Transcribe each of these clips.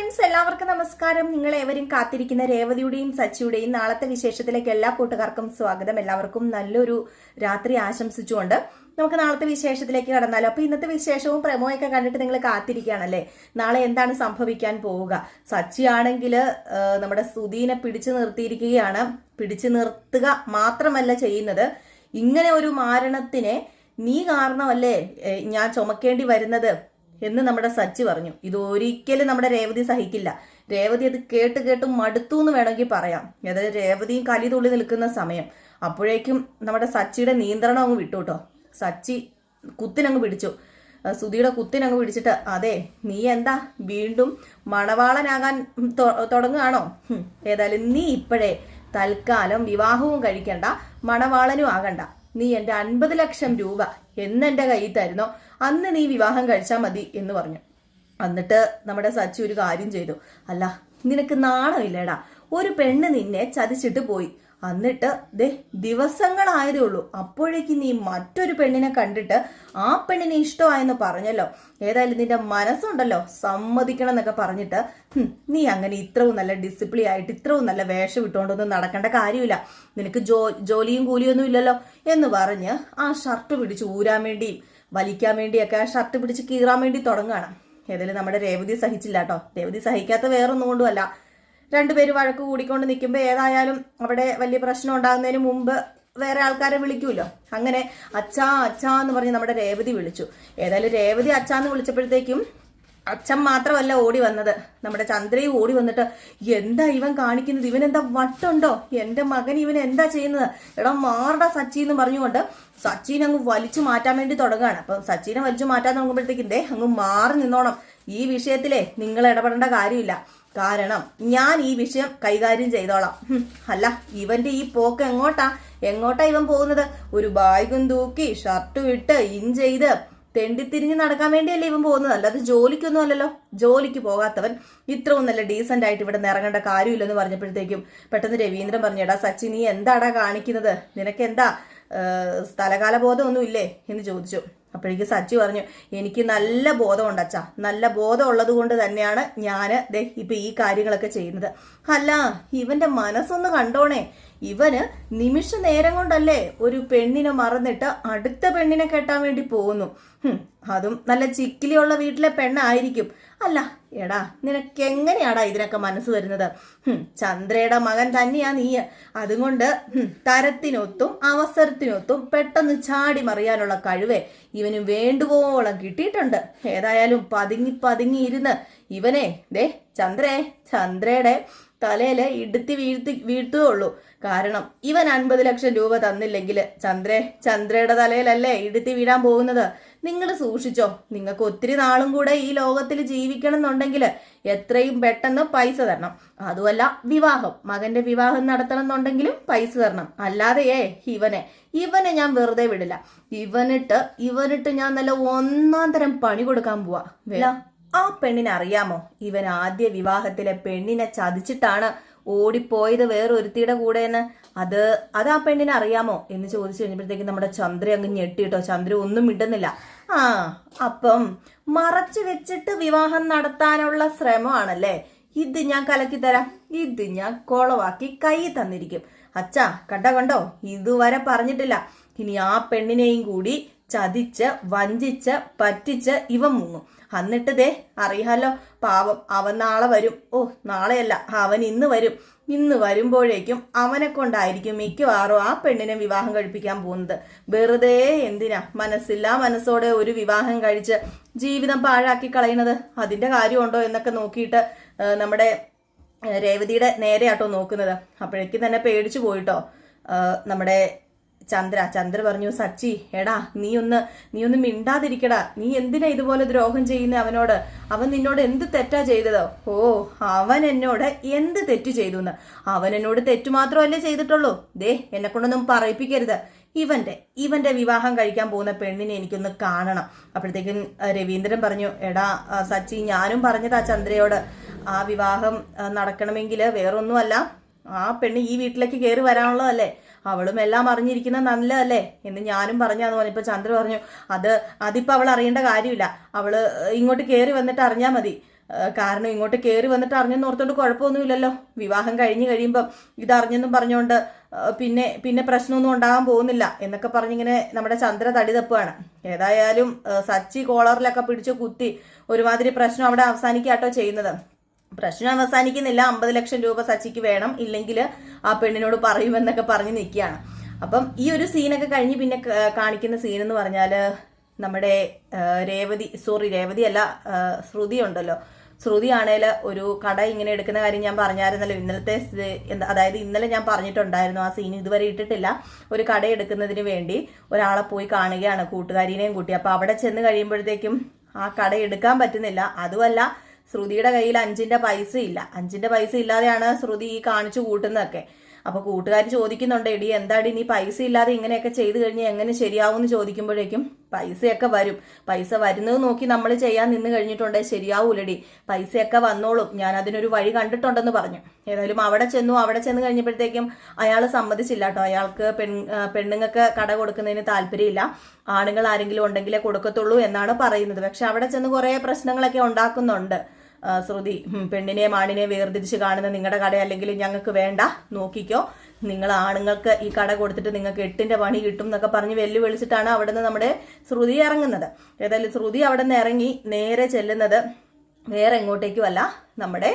Friends എല്ലാവർക്കും നമസ്കാരം. നിങ്ങൾ ഏവരും കാത്തിരിക്കുന്ന രേവതിയുടെയും സച്ചിയുടെയും നാളത്തെ വിശേഷത്തിലേക്ക് എല്ലാ കൂട്ടുകാർക്കും സ്വാഗതം. എല്ലാവർക്കും നല്ലൊരു രാത്രി ആശംസിച്ചുകൊണ്ട് നമുക്ക് നാളത്തെ വിശേഷത്തിലേക്ക് കടന്നാലോ. അപ്പൊ ഇന്നത്തെ വിശേഷവും പ്രമോയൊക്കെ കണ്ടിട്ട് നിങ്ങൾ കാത്തിരിക്കുകയാണല്ലേ? നാളെ എന്താണ് സംഭവിക്കാൻ പോവുക? സച്ചിയാണെങ്കിൽ നമ്മുടെ സുധീനെ പിടിച്ചു നിർത്തിയിരിക്കുകയാണ്. പിടിച്ചു നിർത്തുക മാത്രമല്ല ചെയ്യുന്നത്. ഇങ്ങനെ ഒരു മാരണത്തിനെ നീ കാരണമല്ലേ? ഞാൻ ചുമക്കേണ്ടി വരുന്നത്. എന്ന് നമ്മുടെ സച്ചി പറഞ്ഞു. ഇത് ഒരിക്കലും നമ്മുടെ രേവതി സഹിക്കില്ല. രേവതി അത് കേട്ട് കേട്ട് മടുത്തു എന്ന് വേണമെങ്കിൽ പറയാം. അതായത് രേവതിയും കലി തുള്ളി നിൽക്കുന്ന സമയം. അപ്പോഴേക്കും നമ്മുടെ സച്ചിയുടെ നിയന്ത്രണം അങ്ങ് വിട്ടു കേട്ടോ. സച്ചി കുത്തിനങ്ങ് പിടിച്ചു. സുധിയുടെ കുത്തിനങ്ങ് പിടിച്ചിട്ട് അതെ നീ എന്താ? വീണ്ടും മണവാളനാകാൻ തുടങ്ങുകയാണോ? ഏതായാലും നീ ഇപ്പോഴേ തൽക്കാലം വിവാഹവും കഴിക്കണ്ട മണവാളനും ആകണ്ട. നീ എന്റെ അൻപത് ലക്ഷം രൂപ എന്നെന്റെ കയ്യിൽ തരുന്നോ. അന്ന് നീ വിവാഹം കഴിച്ചാൽ മതി എന്ന് പറഞ്ഞു. എന്നിട്ട് നമ്മുടെ സച്ചി ഒരു കാര്യം ചെയ്തു. അല്ല നിനക്ക് നാണമില്ലേടാ ഒരു പെണ്ണ് നിന്നെ ചതിച്ചിട്ട് പോയി. എന്നിട്ട് ദേ ദിവസങ്ങളായതേ ഉള്ളൂ. അപ്പോഴേക്കും നീ മറ്റൊരു പെണ്ണിനെ കണ്ടിട്ട് ആ പെണ്ണിനെ ഇഷ്ടമായെന്ന് പറഞ്ഞല്ലോ. ഏതായാലും നിന്റെ മനസ്സുണ്ടല്ലോ. സമ്മതിക്കണം എന്നൊക്കെ പറഞ്ഞിട്ട് നീ അങ്ങനെ ഇത്രയും നല്ല ഡിസിപ്ലിൻ ആയിട്ട് ഇത്രയും നല്ല വേഷം ഇട്ടുകൊണ്ടൊന്നും നടക്കേണ്ട കാര്യമില്ല. നിനക്ക് ജോ ജോലിയും കൂലിയൊന്നും ഇല്ലല്ലോ എന്ന് പറഞ്ഞ് ആ ഷർട്ട് പിടിച്ച് ഊരാൻ വേണ്ടിയും വലിക്കാൻ വേണ്ടിയൊക്കെ ആ ഷർട്ട് പിടിച്ച് കീറാൻ വേണ്ടി തുടങ്ങുകയാണ്. ഏതായാലും നമ്മുടെ രേവതി സഹിച്ചില്ല കേട്ടോ. രേവതി സഹിക്കാത്ത വേറൊന്നും കൊണ്ടുമല്ല. രണ്ടുപേര് വഴക്ക് കൂടിക്കൊണ്ട് നിൽക്കുമ്പോൾ ഏതായാലും അവിടെ വലിയ പ്രശ്നം ഉണ്ടാകുന്നതിന് മുമ്പ് വേറെ ആൾക്കാരെ വിളിക്കുമല്ലോ അങ്ങനെ അച്ഛാ അച്ഛാ എന്ന് പറഞ്ഞ് നമ്മുടെ രേവതി വിളിച്ചു. ഏതായാലും രേവതി അച്ഛാന്ന് വിളിച്ചപ്പോഴത്തേക്കും അച്ഛൻ മാത്രമല്ല ഓടി വന്നത്. നമ്മുടെ ചന്ദ്രയും ഓടി വന്നിട്ട് എന്താ ഇവൻ കാണിക്കുന്നത്? ഇവൻ എന്താ വട്ടുണ്ടോ? എന്റെ മകൻ ഇവൻ എന്താ ചെയ്യുന്നത്? എടാ മാറടാ സച്ചി എന്ന് പറഞ്ഞുകൊണ്ട് സച്ചിൻ അങ്ങ് വലിച്ചു മാറ്റാൻ വേണ്ടി തുടങ്ങുകയാണ്. അപ്പൊ സച്ചിനെ വലിച്ചു മാറ്റാൻ തുടങ്ങുമ്പോഴത്തേക്കും ദേ അങ്ങ് മാറി നിന്നോണം. ഈ വിഷയത്തിലേ നിങ്ങൾ ഇടപെടേണ്ട കാര്യമില്ല. കാരണം ഞാൻ ഈ വിഷയം കൈകാര്യം ചെയ്തോളാം. അല്ല ഇവന്റെ ഈ പോക്ക് എങ്ങോട്ടാ? എങ്ങോട്ടാ ഇവൻ പോകുന്നത്? ഒരു ബാഗും തൂക്കി ഷർട്ടും ഇട്ട് ഇൻ ചെയ്ത് തെണ്ടിത്തിരിഞ്ഞ് നടക്കാൻ വേണ്ടിയല്ലേ ഇവൻ പോകുന്നത്? അല്ലാതെ ജോലിക്കൊന്നും അല്ലല്ലോ. ജോലിക്ക് പോകാത്തവൻ ഇത്രയും നല്ല ഡീസന്റ് ആയിട്ട് ഇവിടെ നിന്ന് ഇറങ്ങേണ്ട കാര്യമില്ലെന്ന് പറഞ്ഞപ്പോഴത്തേക്കും പെട്ടെന്ന് രവീന്ദ്രൻ പറഞ്ഞു എടാ സച്ചി നീ എന്താടാ കാണിക്കുന്നത്? നിനക്ക് എന്താ ഏഹ്, സ്ഥലകാല ബോധമൊന്നും ഇല്ലേ എന്ന് ചോദിച്ചു. അപ്പോഴേക്ക് സച്ചി പറഞ്ഞു എനിക്ക് നല്ല ബോധമുണ്ട് അച്ഛാ. നല്ല ബോധം ഉള്ളത് കൊണ്ട് തന്നെയാണ് ഞാൻ ദേ ഇപ്പൊ ഈ കാര്യങ്ങളൊക്കെ ചെയ്യുന്നത്. അല്ല ഇവന്റെ മനസ്സൊന്ന് കണ്ടോണേ. ഇവന് നിമിഷ നേരം കൊണ്ടല്ലേ ഒരു പെണ്ണിനെ മറന്നിട്ട് അടുത്ത പെണ്ണിനെ കെട്ടാൻ വേണ്ടി പോകുന്നു. അതും നല്ല ചിക്കിലിയുള്ള വീട്ടിലെ പെണ്ണായിരിക്കും. അല്ല എടാ നിനക്ക് എങ്ങനെയാടാ ഇതിനൊക്കെ മനസ്സ് വരുന്നത്? ചന്ദ്രയുടെ മകൻ തന്നെയാ നീ. അതുകൊണ്ട് തരത്തിനൊത്തും അവസരത്തിനൊത്തും പെട്ടെന്ന് ചാടി മറിയാനുള്ള കഴിവേ ഇവന് വേണ്ടുവോളം കിട്ടിയിട്ടുണ്ട്. ഏതായാലും പതുങ്ങി പതുങ്ങി ഇരുന്ന് ഇവനെ ദേ ചന്ദ്രേ ചന്ദ്രയുടെ തലയിൽ ഇടുത്തി വീഴ്ത്തി വീഴ്ത്തുകയുള്ളൂ. കാരണം ഇവൻ അൻപത് ലക്ഷം രൂപ തന്നില്ലെങ്കിൽ ചന്ദ്രേ ചന്ദ്രയുടെ തലയിലല്ലേ ഇടുത്തി വീഴാൻ പോകുന്നത്? നിങ്ങൾ സൂക്ഷിച്ചോ. നിങ്ങൾക്ക് ഒത്തിരി നാളും കൂടെ ഈ ലോകത്തിൽ ജീവിക്കണം എന്നുണ്ടെങ്കിൽ എത്രയും പെട്ടെന്ന് പൈസ തരണം. അതുമല്ല വിവാഹം. മകന്റെ വിവാഹം നടത്തണം എന്നുണ്ടെങ്കിലും പൈസ തരണം. അല്ലാതെയേ ഇവനെ. ഇവനെ ഞാൻ വെറുതെ വിടില്ല. ഇവനിട്ട് ഇവനിട്ട് ഞാൻ നല്ല ഒന്നാം തരം പണി കൊടുക്കാൻ പോവാ. ആ പെണ്ണിനെ അറിയാമോ? ഇവൻ ആദ്യ വിവാഹത്തിലെ പെണ്ണിനെ ചതിച്ചിട്ടാണ് ഓടിപ്പോയത് വേറൊരുത്തിയുടെ കൂടെ എന്ന് അത് അത് ആ പെണ്ണിനെ അറിയാമോ എന്ന് ചോദിച്ചു കഴിഞ്ഞപ്പോഴത്തേക്കും നമ്മുടെ ചന്ദ്ര അങ്ങ് ഞെട്ടിട്ടോ ചന്ദ്ര ഒന്നും ഇടുന്നില്ല ആ അപ്പം മറച്ചു വെച്ചിട്ട് വിവാഹം നടത്താനുള്ള ശ്രമമാണല്ലേ? ഇത് ഞാൻ കലക്കി തരാം. ഇത് ഞാൻ കോളവാക്കി കൈ തന്നിരിക്കും. അച്ഛാ കണ്ട കണ്ടോ? ഇതുവരെ പറഞ്ഞിട്ടില്ല. ഇനി ആ പെണ്ണിനെയും കൂടി ചതിച്ച് വഞ്ചിച്ച് പറ്റിച്ച് ഇവ മുങ്ങും എന്നിട്ട് ദേ അറിയാലോ പാവം അവൻ നാളെ വരും. ഓ നാളെയല്ല അവൻ ഇന്ന് വരും. ഇന്ന് വരുമ്പോഴേക്കും അവനെ കൊണ്ടായിരിക്കും മിക്കവാറും ആ പെണ്ണിനെ വിവാഹം കഴിപ്പിക്കാൻ പോകുന്നത്. വെറുതെ എന്തിനാ? മനസ്സില്ലാ മനസ്സോടെ ഒരു വിവാഹം കഴിച്ച് ജീവിതം പാഴാക്കി കളയുന്നത്? അതിന്റെ കാര്യമുണ്ടോ എന്നൊക്കെ നോക്കിയിട്ട് നമ്മുടെ രേവതിയുടെ നേരെയാട്ടോ നോക്കുന്നത്. അപ്പോഴേക്കും തന്നെ പേടിച്ചു പോയിട്ടോ. നമ്മുടെ ചന്ദ്ര ചന്ദ്ര പറഞ്ഞു സച്ചി എടാ നീ ഒന്ന് നീ ഒന്ന് മിണ്ടാതിരിക്കടാ. നീ എന്തിനാ ഇതുപോലെ ദ്രോഹം ചെയ്യുന്ന അവനോട്? അവൻ നിന്നോട് എന്ത് തെറ്റാ ചെയ്തതോ? ഓ അവൻ എന്നോട് എന്ത് തെറ്റ് ചെയ്തു എന്ന് അവൻ എന്നോട് തെറ്റു മാത്രമല്ലേ ചെയ്തിട്ടുള്ളൂ. ദേ എന്നെ കൊണ്ടൊന്നും പറയിപ്പിക്കരുത്. ഇവന്റെ ഇവന്റെ വിവാഹം കഴിക്കാൻ പോകുന്ന പെണ്ണിനെ എനിക്കൊന്ന് കാണണം. അപ്പോഴത്തേക്കും രവീന്ദ്രൻ പറഞ്ഞു എടാ സച്ചി ഞാനും പറഞ്ഞതാ ചന്ദ്രയോട്. ആ വിവാഹം നടക്കണമെങ്കിൽ വേറൊന്നുമല്ല. ആ പെണ്ണ് ഈ വീട്ടിലേക്ക് കയറി വരാനുള്ളതല്ലേ? അവളും എല്ലാം അറിഞ്ഞിരിക്കുന്നത് നല്ലതല്ലേ എന്ന് ഞാനും പറഞ്ഞു പറഞ്ഞാന്ന് ഇപ്പൊ ചന്ദ്ര പറഞ്ഞു അത് അതിപ്പോ അവൾ അറിയേണ്ട കാര്യമില്ല. അവൾ ഇങ്ങോട്ട് കയറി വന്നിട്ട് അറിഞ്ഞാൽ മതി. കാരണം ഇങ്ങോട്ട് കയറി വന്നിട്ട് അറിഞ്ഞെന്ന് ഓർത്തോണ്ട് കുഴപ്പമൊന്നുമില്ലല്ലോ. വിവാഹം കഴിഞ്ഞു കഴിയുമ്പം ഇതറിഞ്ഞെന്നും പറഞ്ഞുകൊണ്ട് ആ, പിന്നെ പിന്നെ പ്രശ്നമൊന്നും ഉണ്ടാകാൻ പോകുന്നില്ല എന്നൊക്കെ പറഞ്ഞിങ്ങനെ നമ്മുടെ ചന്ദ്ര തടി തപ്പുകയാണ് ഏതായാലും സച്ചി കോളറിലൊക്കെ പിടിച്ച് കുത്തി ഒരുമാതിരി പ്രശ്നം അവിടെ അവസാനിക്കാട്ടോ ചെയ്യുന്നത്. പ്രശ്നം അവസാനിക്കുന്നില്ല. അമ്പത് ലക്ഷം രൂപ സച്ചിക്ക് വേണം. ഇല്ലെങ്കിൽ ആ പെണ്ണിനോട് പറയുമെന്നൊക്കെ പറഞ്ഞ് നിൽക്കുകയാണ് അപ്പം ഈ ഒരു സീനൊക്കെ കഴിഞ്ഞ് പിന്നെ കാണിക്കുന്ന സീൻ എന്ന് പറഞ്ഞാൽ നമ്മുടെ രേവതി സോറി രേവതി അല്ല ശ്രുതി ഉണ്ടല്ലോ. ശ്രുതി ആണേൽ ഒരു കട ഇങ്ങനെ എടുക്കുന്ന കാര്യം ഞാൻ പറഞ്ഞായിരുന്നല്ലോ. ഇന്നലത്തെ അതായത് ഇന്നലെ ഞാൻ പറഞ്ഞിട്ടുണ്ടായിരുന്നു ആ സീൻ. ഇതുവരെ ഇട്ടിട്ടില്ല. ഒരു കട എടുക്കുന്നതിന് വേണ്ടി ഒരാളെ പോയി കാണുകയാണ് കൂട്ടുകാരിനെയും കൂട്ടി. അപ്പോൾ അവിടെ ചെന്ന് കഴിയുമ്പോഴത്തേക്കും ആ കട എടുക്കാൻ പറ്റുന്നില്ല. അതുമല്ല ശ്രുതിയുടെ കയ്യിൽ അഞ്ചിന്റെ പൈസ ഇല്ല. അഞ്ചിന്റെ പൈസ ഇല്ലാതെയാണ് ശ്രുതി ഈ കാണിച്ചു കൂട്ടുന്നതൊക്കെ. അപ്പൊ കൂട്ടുകാർ ചോദിക്കുന്നുണ്ട് എടി എന്താടി നീ പൈസ ഇല്ലാതെ ഇങ്ങനെയൊക്കെ ചെയ്തു കഴിഞ്ഞാൽ എങ്ങനെ ശരിയാവും എന്ന് ചോദിക്കുമ്പോഴേക്കും പൈസയൊക്കെ വരും. പൈസ വരുന്നത് നോക്കി നമ്മൾ ചെയ്യാൻ നിന്ന് കഴിഞ്ഞിട്ടുണ്ടെങ്കിൽ ശരിയാവൂലടി. പൈസയൊക്കെ വന്നോളും. ഞാൻ അതിനൊരു വഴി കണ്ടിട്ടുണ്ടെന്ന് പറഞ്ഞു. ഏതായാലും അവിടെ ചെന്നു. അവിടെ ചെന്ന് കഴിഞ്ഞപ്പോഴത്തേക്കും അയാൾ സമ്മതിച്ചില്ല കേട്ടോ. അയാൾക്ക് പെൺ പെണ്ണുങ്ങൾക്ക് കട കൊടുക്കുന്നതിന് താല്പര്യമില്ല. ആണുങ്ങൾ ആരെങ്കിലും ഉണ്ടെങ്കിലേ കൊടുക്കത്തുള്ളൂ എന്നാണ് പറയുന്നത്. പക്ഷെ അവിടെ ചെന്ന് കുറേ പ്രശ്നങ്ങളൊക്കെ ഉണ്ടാക്കുന്നുണ്ട്. ശ്രുതി പെണ്ണിനെ മാണിനെ വേർതിരിച്ച് കാണുന്ന നിങ്ങളുടെ കട അല്ലെങ്കിൽ ഞങ്ങൾക്ക് വേണ്ട നോക്കിക്കോ. നിങ്ങൾ ആണുങ്ങൾക്ക് ഈ കട കൊടുത്തിട്ട് നിങ്ങൾക്ക് എട്ടിന്റെ പണി കിട്ടും എന്നൊക്കെ പറഞ്ഞ് വെല്ലുവിളിച്ചിട്ടാണ് അവിടെ നിന്ന് നമ്മുടെ ശ്രുതി ഇറങ്ങുന്നത്. ഏതായാലും ശ്രുതി അവിടെ നിന്ന് ഇറങ്ങി നേരെ ചെല്ലുന്നത് വേറെ എങ്ങോട്ടേക്കും അല്ല നമ്മുടെ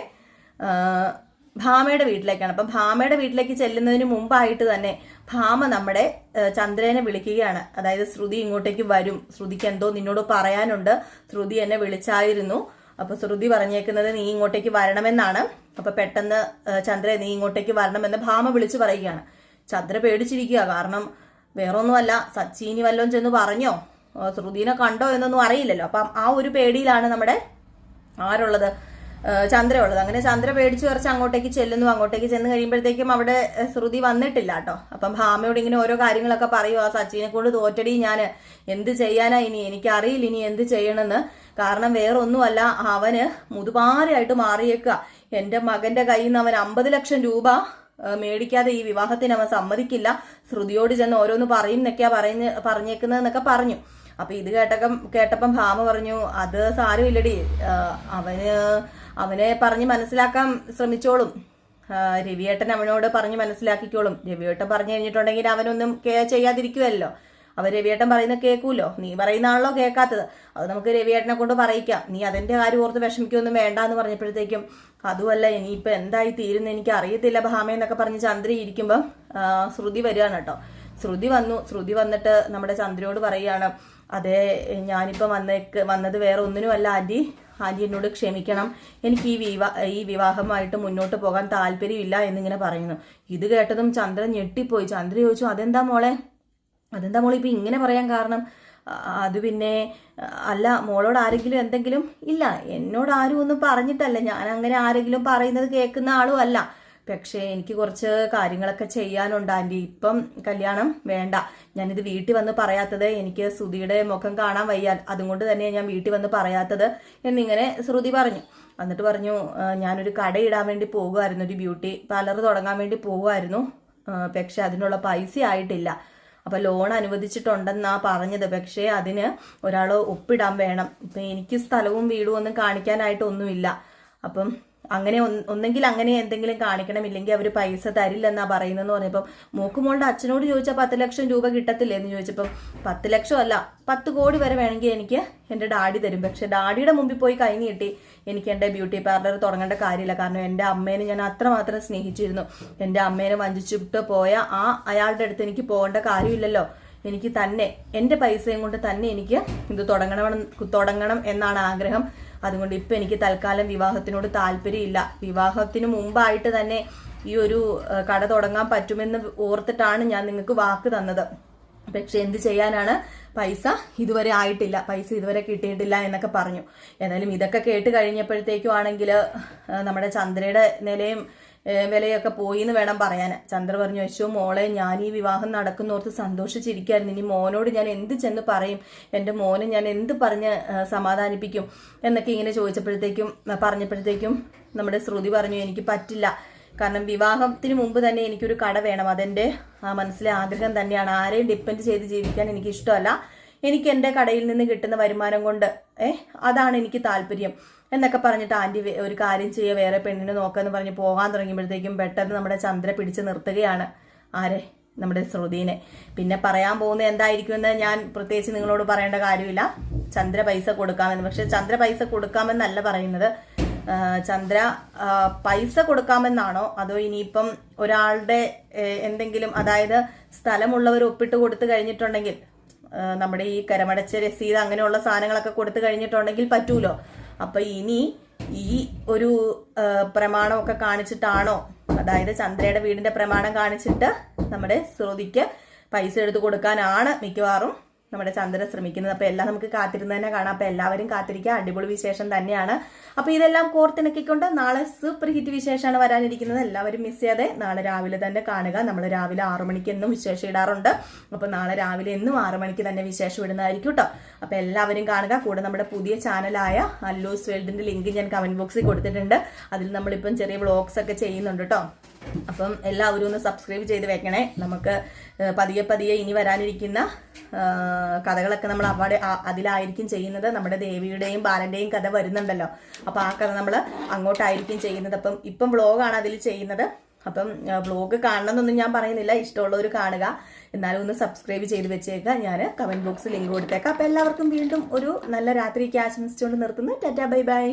ഭാമയുടെ വീട്ടിലേക്കാണ്. അപ്പം ഭാമയുടെ വീട്ടിലേക്ക് ചെല്ലുന്നതിന് മുമ്പായിട്ട് തന്നെ ഭാമ നമ്മുടെ ചന്ദ്രനെ വിളിക്കുകയാണ്. അതായത് ശ്രുതി ഇങ്ങോട്ടേക്ക് വരും. ശ്രുതിക്ക് എന്തോ നിന്നോട് പറയാനുണ്ട്. ശ്രുതി എന്നെ വിളിച്ചായിരുന്നു. അപ്പൊ ശ്രുതി പറഞ്ഞേക്കുന്നത് നീ ഇങ്ങോട്ടേക്ക് വരണമെന്നാണ്. അപ്പൊ പെട്ടെന്ന് ചന്ദ്ര നീ ഇങ്ങോട്ടേക്ക് വരണമെന്ന് ഭാമ വിളിച്ചു പറയുകയാണ്. ചന്ദ്ര പേടിച്ചിരിക്കുക. കാരണം വേറൊന്നുമല്ല സച്ചിനി വല്ലോം ചെന്ന് പറഞ്ഞോ? ശ്രുതിനെ കണ്ടോ എന്നൊന്നും അറിയില്ലല്ലോ. അപ്പം ആ ഒരു പേടിയിലാണ് നമ്മുടെ ആരുള്ളത്? ചന്ദ്ര ഉള്ളത്. അങ്ങനെ ചന്ദ്ര പേടിച്ചു കുറച്ച് അങ്ങോട്ടേക്ക് ചെല്ലുന്നു. അങ്ങോട്ടേക്ക് ചെന്ന് കഴിയുമ്പോഴത്തേക്കും അവിടെ ശ്രുതി വന്നിട്ടില്ല കേട്ടോ. അപ്പം ഭാമയോട് ഇങ്ങനെ ഓരോ കാര്യങ്ങളൊക്കെ പറയൂ. ആ സച്ചിനെ കൊണ്ട് തോറ്റടി ഞാൻ എന്ത് ചെയ്യാനാ ഇനി? എനിക്കറിയില്ല ഇനി എന്ത് ചെയ്യണമെന്ന്. കാരണം വേറൊന്നുമല്ല അവന് മുതുപാരയായിട്ട് മാറിയേക്കുക. എന്റെ മകന്റെ കയ്യിൽ നിന്ന് അവൻ അമ്പത് ലക്ഷം രൂപ മേടിക്കാതെ ഈ വിവാഹത്തിന് അവൻ സമ്മതിക്കില്ല. ശ്രുതിയോട് ചെന്ന് ഓരോന്ന് പറയും എന്നൊക്കെയാ പറഞ്ഞ് പറഞ്ഞേക്കുന്നതെന്നൊക്കെ പറഞ്ഞു. അപ്പൊ ഇത് കേട്ടപ്പം കേട്ടപ്പം ഭാമ പറഞ്ഞു അത് സാരമില്ലടി. അവന് അവനെ പറഞ്ഞ് മനസ്സിലാക്കാൻ ശ്രമിച്ചോളും. രവിയേട്ടൻ അവനോട് പറഞ്ഞ് മനസ്സിലാക്കിക്കോളും. രവിയേട്ടൻ പറഞ്ഞു കഴിഞ്ഞിട്ടുണ്ടെങ്കിൽ അവനൊന്നും കെയർ ചെയ്യാതിരിക്കുമല്ലോ അവൻ രവിയേട്ടൻ പറയുന്നത് കേൾക്കൂലോ? നീ പറയുന്ന ആണല്ലോ കേൾക്കാത്തത്. അത് നമുക്ക് രവിയേട്ടനെ കൊണ്ട് പറയിക്കാം. നീ അതിന്റെ കാര്യം ഓർത്ത് വിഷമിക്കൊന്നും വേണ്ട എന്ന് പറഞ്ഞപ്പോഴത്തേക്കും അതുമല്ല ഇനിയിപ്പോൾ എന്തായി തീരുന്നു എനിക്ക് അറിയത്തില്ല ഭാമയെന്നൊക്കെ പറഞ്ഞ് ചന്ദ്രി ഇരിക്കുമ്പം ശ്രുതി വരികയാണ് കേട്ടോ. ശ്രുതി വന്നു. ശ്രുതി വന്നിട്ട് നമ്മുടെ ചന്ദ്രയോട് പറയുകയാണ് അതെ ഞാനിപ്പോൾ വന്നേക്ക് വന്നത് വേറെ ഒന്നിനുമല്ല ആന്റി ആന്റി എന്നോട് ക്ഷമിക്കണം. എനിക്ക് ഈ വിവാ ഈ വിവാഹമായിട്ട് മുന്നോട്ട് പോകാൻ താല്പര്യമില്ല എന്നിങ്ങനെ പറയുന്നു. ഇത് കേട്ടതും ചന്ദ്രൻ ഞെട്ടിപ്പോയി. ചന്ദ്ര ചോദിച്ചു അതെന്താ മോളെ? അതെന്താ ഇപ്പം ഇങ്ങനെ പറയാൻ കാരണം? അത് പിന്നെ അല്ല മോളോട് ആരെങ്കിലും എന്തെങ്കിലും ഇല്ല എന്നോട് ആരും ഒന്നും പറഞ്ഞിട്ടല്ല. ഞാൻ അങ്ങനെ ആരെങ്കിലും പറയുന്നത് കേൾക്കുന്ന ആളും അല്ല. പക്ഷേ എനിക്ക് കുറച്ച് കാര്യങ്ങളൊക്കെ ചെയ്യാനുണ്ട് ആന്റി ഇപ്പം കല്യാണം വേണ്ട. ഞാനിത് വീട്ടിൽ വന്ന് പറയാത്തത് എനിക്ക് ശ്രുതിയുടെ മുഖം കാണാൻ വയ്യ. അതുകൊണ്ട് തന്നെ ഞാൻ വീട്ടിൽ വന്ന് പറയാത്തത് എന്നിങ്ങനെ ശ്രുതി പറഞ്ഞു. എന്നിട്ട് പറഞ്ഞു ഞാനൊരു കട ഇടാൻ വേണ്ടി പോകുമായിരുന്നു ഒരു ബ്യൂട്ടി പാർലർ തുടങ്ങാൻ വേണ്ടി പോകുമായിരുന്നു പക്ഷെ അതിനുള്ള പൈസ ആയിട്ടില്ല. അപ്പൊ ലോൺ അനുവദിച്ചിട്ടുണ്ടെന്നാ പറഞ്ഞത്. പക്ഷേ അതിന് ഒരാൾ ഒപ്പിടാൻ വേണം. ഇപ്പൊ എനിക്ക് സ്ഥലവും വീടും ഒന്നും കാണിക്കാനായിട്ടൊന്നുമില്ല. അപ്പം അങ്ങനെ ഒന്നെങ്കിൽ അങ്ങനെ എന്തെങ്കിലും കാണിക്കണം ഇല്ലെങ്കിൽ അവർ പൈസ തരില്ലെന്നാ പറയുന്നതെന്ന് പറഞ്ഞപ്പം മൂക്കുമോളുടെ അച്ഛനോട് ചോദിച്ചാൽ പത്ത് ലക്ഷം രൂപ കിട്ടത്തില്ലേ എന്ന് ചോദിച്ചപ്പം പത്ത് ലക്ഷം അല്ല പത്ത് കോടി വരെ വേണമെങ്കിൽ എനിക്ക് എന്റെ ഡാഡി തരും. പക്ഷെ ഡാഡിയുടെ മുമ്പിൽ പോയി കൈ നീട്ടി എനിക്ക് എന്റെ ബ്യൂട്ടി പാർലർ തുടങ്ങേണ്ട കാര്യമില്ല. കാരണം എന്റെ അമ്മേനെ ഞാൻ അത്രമാത്രം സ്നേഹിച്ചിരുന്നു. എന്റെ അമ്മേനെ വഞ്ചിച്ചിട്ട് പോയ ആ അയാളുടെ അടുത്ത് എനിക്ക് പോകേണ്ട കാര്യമില്ലല്ലോ. എനിക്ക് തന്നെ എന്റെ പൈസയും കൊണ്ട് തന്നെ എനിക്ക് ഇത് തുടങ്ങണം തുടങ്ങണം എന്നാണ് ആഗ്രഹം. അതുകൊണ്ട് ഇപ്പം എനിക്ക് തൽക്കാലം വിവാഹത്തിനോട് താല്പര്യമില്ല. വിവാഹത്തിന് മുമ്പായിട്ട് തന്നെ ഈ ഒരു കട തുടങ്ങാൻ പറ്റുമെന്ന് ഓർത്തിട്ടാണ് ഞാൻ നിങ്ങൾക്ക് വാക്ക് തന്നത്. പക്ഷെ എന്ത് ചെയ്യാനാണ്? പൈസ ഇതുവരെ ആയിട്ടില്ല. പൈസ ഇതുവരെ കിട്ടിയിട്ടില്ല എന്നൊക്കെ പറഞ്ഞു. എന്നാലും ഇതൊക്കെ കേട്ട് കഴിഞ്ഞപ്പോഴത്തേക്കും ആണെങ്കിൽ നമ്മുടെ ചന്ദ്രയുടെ നിലയും വിലയൊക്കെ പോയി എന്ന് വേണം പറയാൻ ചന്ദ്ര പറഞ്ഞു അശോ മോളെ ഞാൻ ഈ വിവാഹം നടക്കുന്നോർത്ത് സന്തോഷിച്ചിരിക്കായിരുന്നു. ഇനി മോനോട് ഞാൻ എന്ത് ചെന്ന് പറയും? എന്റെ മോനെ ഞാൻ എന്ത് പറഞ്ഞ് സമാധാനിപ്പിക്കും? എന്നൊക്കെ ഇങ്ങനെ ചോദിച്ചപ്പോഴത്തേക്കും പറഞ്ഞപ്പോഴത്തേക്കും നമ്മുടെ ശ്രുതി പറഞ്ഞു എനിക്ക് പറ്റില്ല. കാരണം വിവാഹത്തിന് മുമ്പ് തന്നെ എനിക്കൊരു കട വേണം. അതെന്റെ ആ മനസ്സിലെ ആഗ്രഹം തന്നെയാണ്. ആരെയും ഡിപ്പെൻഡ് ചെയ്ത് ജീവിക്കാൻ എനിക്ക് ഇഷ്ടമല്ല എനിക്ക് എന്റെ കടയിൽ നിന്ന് കിട്ടുന്ന വരുമാനം കൊണ്ട് ഏഹ് അതാണ് എനിക്ക് താല്പര്യം. എന്നൊക്കെ പറഞ്ഞിട്ട് ആന്റി ഒരു കാര്യം ചെയ്യുക വേറെ പെണ്ണിനെ നോക്കാന്ന് പറഞ്ഞ് പോകാൻ തുടങ്ങിയപ്പോഴത്തേക്കും പെട്ടെന്ന് നമ്മുടെ ചന്ദ്ര പിടിച്ച് നിർത്തുകയാണ്. ആരെ? നമ്മുടെ ശ്രുതിനെ. പിന്നെ പറയാൻ പോകുന്നത് എന്തായിരിക്കുമെന്ന് ഞാൻ പ്രത്യേകിച്ച് നിങ്ങളോട് പറയേണ്ട കാര്യമില്ല. ചന്ദ്ര പൈസ കൊടുക്കാമെന്ന്. പക്ഷെ ചന്ദ്ര പൈസ കൊടുക്കാമെന്നല്ല പറയുന്നത്. ചന്ദ്ര പൈസ കൊടുക്കാമെന്നാണോ? അതോ ഇനിയിപ്പം ഒരാളുടെ എന്തെങ്കിലും അതായത് സ്ഥലമുള്ളവർ ഒപ്പിട്ട് കൊടുത്തു കഴിഞ്ഞിട്ടുണ്ടെങ്കിൽ നമ്മുടെ ഈ കരമടച്ച രസീത് അങ്ങനെയുള്ള സാധനങ്ങളൊക്കെ കൊടുത്തു കഴിഞ്ഞിട്ടുണ്ടെങ്കിൽ പറ്റൂലോ? അപ്പൊ ഇനി ഈ ഒരു പ്രമാണമൊക്കെ കാണിച്ചിട്ടാണോ? അതായത് ചന്ദ്രയുടെ വീടിന്റെ പ്രമാണം കാണിച്ചിട്ട് നമ്മുടെ ശ്രുതിക്ക് പൈസ എടുത്തു കൊടുക്കാനാണ് മിക്കവാറും നമ്മുടെ ചന്ദ്രൻ ശ്രമിക്കുന്നത്. അപ്പൊ എല്ലാം നമുക്ക് കാത്തിരുന്ന് തന്നെ കാണാം. അപ്പൊ എല്ലാവരും കാത്തിരിക്കുക. അടിപൊളി വിശേഷം തന്നെയാണ്. അപ്പൊ ഇതെല്ലാം കോർത്തിണക്കിക്കൊണ്ട് നാളെ സൂപ്പർ ഹിറ്റ് വിശേഷമാണ് വരാനിരിക്കുന്നത്. എല്ലാവരും മിസ് ചെയ്യാതെ നാളെ രാവിലെ തന്നെ കാണുക. നമ്മൾ രാവിലെ ആറു മണിക്ക് എന്നും വിശേഷം ഇടാറുണ്ട്. അപ്പൊ നാളെ രാവിലെ എന്നും ആറു മണിക്ക് തന്നെ വിശേഷം ഇടുന്നതായിരിക്കും കേട്ടോ അപ്പൊ എല്ലാവരും കാണുക. കൂടെ നമ്മുടെ പുതിയ ചാനലായ അല്ലൂസ് വേൾഡിന്റെ ലിങ്ക് ഞാൻ കമന്റ് ബോക്സിൽ കൊടുത്തിട്ടുണ്ട്. അതിൽ നമ്മളിപ്പം ചെറിയ വ്ളോഗ്സ് ഒക്കെ ചെയ്യുന്നുണ്ട് കേട്ടോ അപ്പം എല്ലാവരും ഒന്ന് സബ്സ്ക്രൈബ് ചെയ്ത് വെക്കണേ. നമുക്ക് പതിയെ പതിയെ ഇനി വരാനിരിക്കുന്ന കഥകളൊക്കെ നമ്മൾ അവിടെ അതിലായിരിക്കും ചെയ്യുന്നത്. നമ്മുടെ ദേവിയുടെയും ബാലന്റെയും കഥ വരുന്നുണ്ടല്ലോ. അപ്പൊ ആ കഥ നമ്മൾ അങ്ങോട്ടായിരിക്കും ചെയ്യുന്നത്. അപ്പം ഇപ്പം വ്ളോഗാണ് അതിൽ ചെയ്യുന്നത്. അപ്പം വ്ളോഗ് കാണണമെന്നൊന്നും ഞാൻ പറയുന്നില്ല. ഇഷ്ടമുള്ളവർ കാണുക. എന്നാലും ഒന്ന് സബ്സ്ക്രൈബ് ചെയ്ത് വെച്ചേക്കുക. ഞാൻ കമന്റ് ബോക്സിൽ ലിങ്ക് കൊടുത്തേക്കാം. അപ്പം എല്ലാവർക്കും വീണ്ടും ഒരു നല്ല രാത്രിക്ക് ആശംസിച്ചുകൊണ്ട് നിർത്തുന്നു. Tata bye bye.